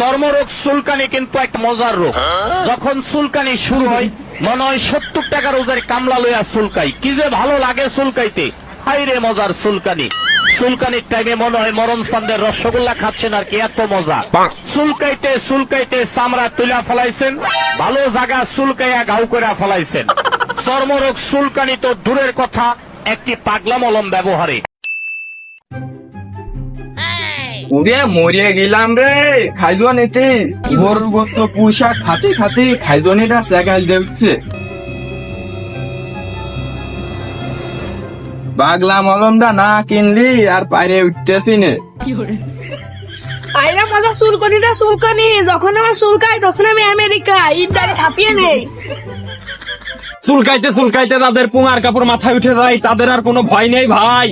চর্মরোগ চুলকানি কিন্তু এক মজার রোগ। যখন চুলকানি শুরু হয় মনে হয় সত্তর টাকার ওজার কামলা লইয়া চুলকাই। কি যে ভালো লাগে চুলকাইতে। হাই রে মজার চুলকানি। চুলকানির টাইমে মনে হয় মরণ চান্দের রসগোল্লা খাচ্ছেন আর কি এত মজা। চুলকাইতে চুলকাইতে চামড়া তুলা ফলাইছেন ভালো জায়গা চুলকাইয়া ঘাউ করে ফলাইছেন। চর্মরোগ চুলকানি তো দূরের কথা একটি পাগলামলম ব্যবহারে। ওরে মরিয়ে গেলাম রে খাতে খাতে জায়গায় দেখছে। বাগলা মলমটা না কিনলি আর পাইরে উঠতেছি নে। আইরা মজা চুলকনিটা চুলকনি যখন আমার চুলকাই তখন আমি আমেরিকা ইটারে খাপিয়ে নেই। চুলকাইতে চুলকাইতে তাদের পুঙার কাপড় মাথায় উঠে যায় তাদের আর কোনো ভয় নেই ভাই।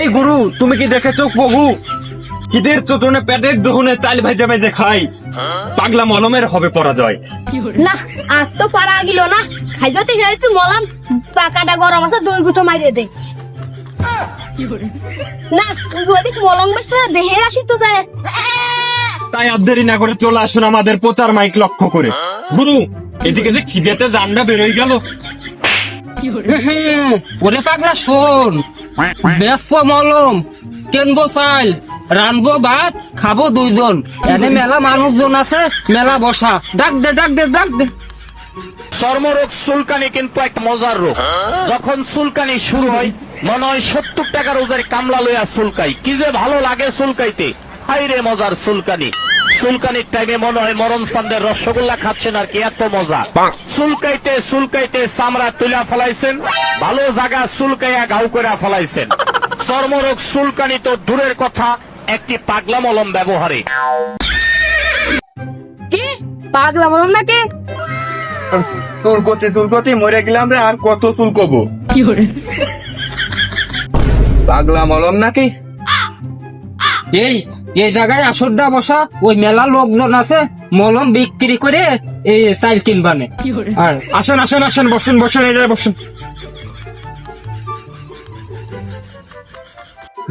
এই গুরু তুমি কি দেখেছ প্রভু? কিদের চোটনে পেটের দহনে চাল ভাইতে ভাইতে খাইস। পাগলা মলমের হবে পরাজয়। না আর তো পারা গেল না। খাইজতে যাইতে মলাম পাকাটা গরম আছে দুই গুতো মারিয়ে দেখছি না ওদিক মলম বেসে দেহে আসি তো যায়। তাই আর দেরি না করে চলে আসুন আমাদের প্রচার মাইক লক্ষ্য করে। গুরু এদিকে যে খিদেতে জানটা বেরোয় গেল। ওরে পাগলা শোন। বেসবো মলম কেনবো চাল? রানবো ভাত খাব দুইজন। এনে মেলা মানুষজন আছে মেলা বসা। ডাক দে ডাক দে ডাক দে। চর্মরোগ চুলকানি কিন্তু এক মজার রোগ। যখন চুলকানি শুরু হয় মনে হয় সত্তর টাকার ওজার কামলা লইয়া চুলকাই। কি যে ভালো লাগে চুলকাইতে। হাই রে মজার চুলকানি। চুলকানির টাইমে মনে হয় মরণ চান্দের রসগোল্লা খাচ্ছেন আর কি এত মজা। চুলকাইতে চুলকাইতে চামড়া তুলা ফলাইছেন ভালো জায়গা চুলকাইয়া ঘাউ করে ফলাইছেন। চর্মরোগ চুলকানি তো দূরের কথা একটি পাগলা মলম ব্যবহারে। কি? পাগলা মলম নাকি? চুলকতে চুলকতে মরে গেলাম রে আর কত চুলকবো? পাগলা মলম নাকি? এই এই জায়গায় আসরটা বসা ওই মেলা লোকজন আছে মলম বিক্রি করে এই চাল কিনবানে। আর আসেন আসেন আসেন বসেন বসেন এই জায়গায় বসেন।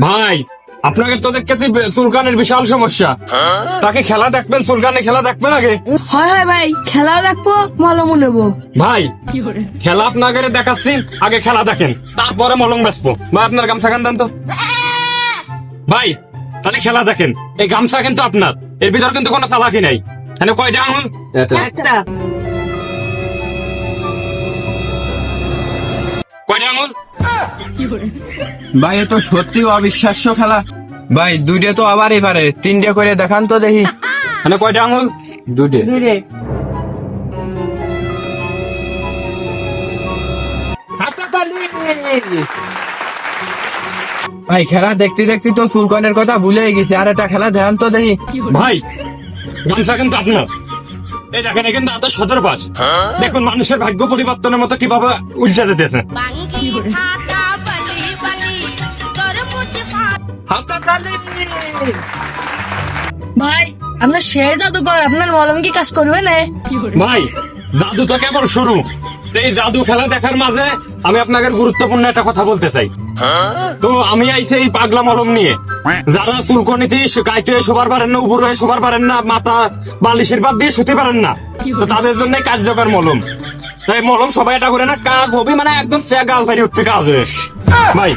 ভাই আপনাকে তো দেখতেছি সুলকানের বিশাল সমস্যা। তাকে খেলা দেখবেন চুলকানে খেলা দেখবেন আগে? হয় হয় ভাই খেলাও দেখব মলমও নেব। ভাই খেলা আপনাকে দেখাচ্ছি আগে খেলা দেখেন তারপরে মলম বেসবো ভাই আপনার গামছা খান দেন তো? ভাই তাহলে খেলা দেখেন এই গামছা কিন্তু আপনার এর ভিতর কিন্তু কোনো চালাকি নাই। এখানে কয়টা আঙুল? একটা। কয়টা আঙুল? ভাই এ তো সত্যি অবিশ্বাস্য খেলা। ভাই দুইটা তো আবারই পারে। তিনটে করে দেখান তো দেখি। এখানে কয়টা আঙুল? দুইটে। ভাই খেলা দেখতে দেখতে তো সুলকনের কথা ভুলে গেছি। আর একটা খেলা ধ্যান তো দেখি। ভাই গামছা কিন্তু আপনার। এই দেখেন এখানে কিন্তু আপনার সদর পাশ দেখুন মানুষের ভাগ্য পরিবর্তনের মতো কীভাবে উল্টা দিতেছে। ভাই আপনার শের জাদুকর আপনার মলম কি কাজ করবে না? ভাই জাদু তো কেবল শুরু। এই জাদু খেলা দেখার মাঝে আমি আপনাকে গুরুত্বপূর্ণ একটা কথা বলতে চাই। তো আমি আইছি এই পাগলা মলম নিয়ে। যারা চুলকনিতে গাইতে শোবার পারেন না উপর হয়ে শোবার পারেন না মাথা বালিশের বাদ দিয়ে শুতে পারেন না তো তাদের জন্য কার্যকর মলম। তাই মলম সবাই এটা করে না কাজ হবে মানে একদম গাল ভারি উঠতে কাজ। ভাই